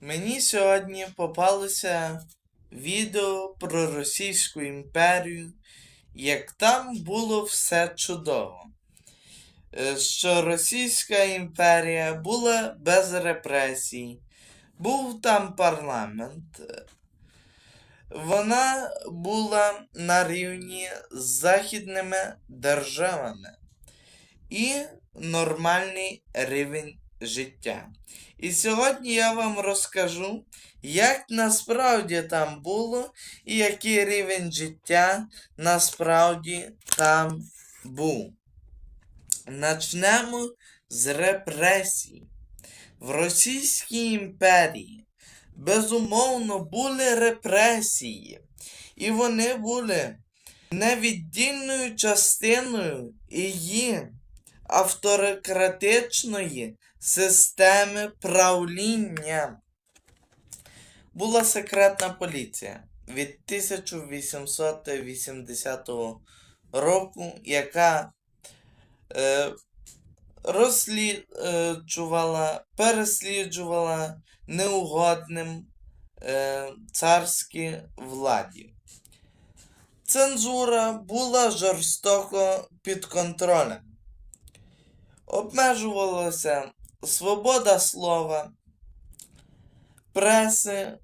Мені сьогодні попалося відео про Російську імперію, як там було все чудово. Е, Що Російська імперія була без репресій, був там парламент. Вона була на рівні з західними державами і нормальний рівень життя. І сьогодні я вам розкажу, як насправді там було і який рівень життя насправді там був. Начнемо з репресій. В Російській імперії безумовно були репресії, і вони були невіддільною частиною її авторократичної системи правління. Була секретна поліція від 1880 року, яка е, розслідувала, пересліджувала неугодним е, царській владі. Цензура була жорстоко під контролем. Обмежувалася свобода слова, преси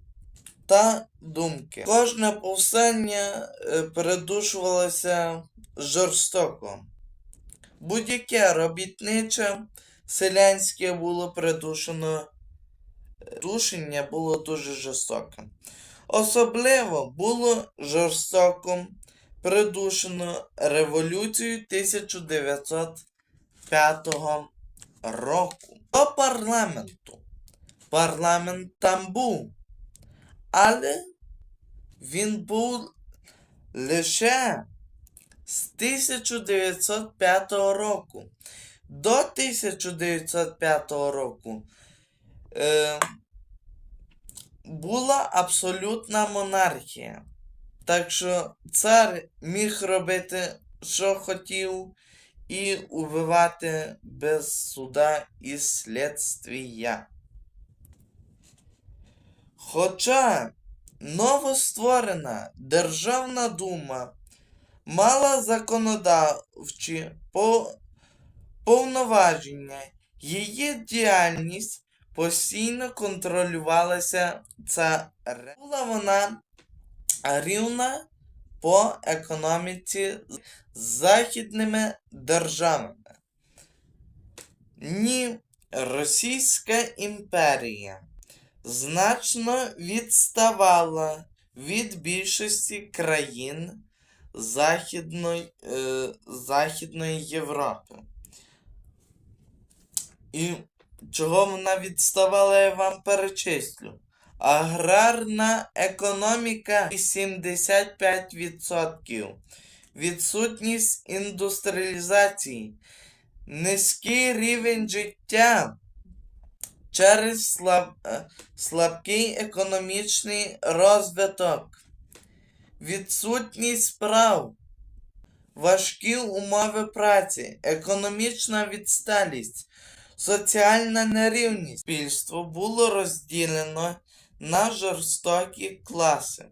та думки. Кожне повстання е, придушувалося жорстоко. Будь-яке робітниче селянське було придушено. е, Душення було дуже жорстоке. Особливо було жорстоко придушено революцію 1905 року. До парламенту. Парламент там був. Але він був лише з 1905 року. До 1905 року е, була абсолютна монархія. Так що цар міг робити, що хотів, і убивати без суда і слідствія. Хоча новостворена Державна дума мала законодавчі повноваження, її діяльність постійно контролювалася царем. Була вона рівна по економіці з західними державами. Ні, Російська імперія значно відставала від більшості країн Західної, е, Західної Європи. І чого вона відставала, я вам перечислю. Аграрна економіка 75%. Відсутність індустріалізації. Низький рівень життя через слаб, е, слабкий економічний розвиток. Відсутність прав. Важкі умови праці, економічна відсталість, соціальна нерівність. Суспільство було розділено на жорстокі класи.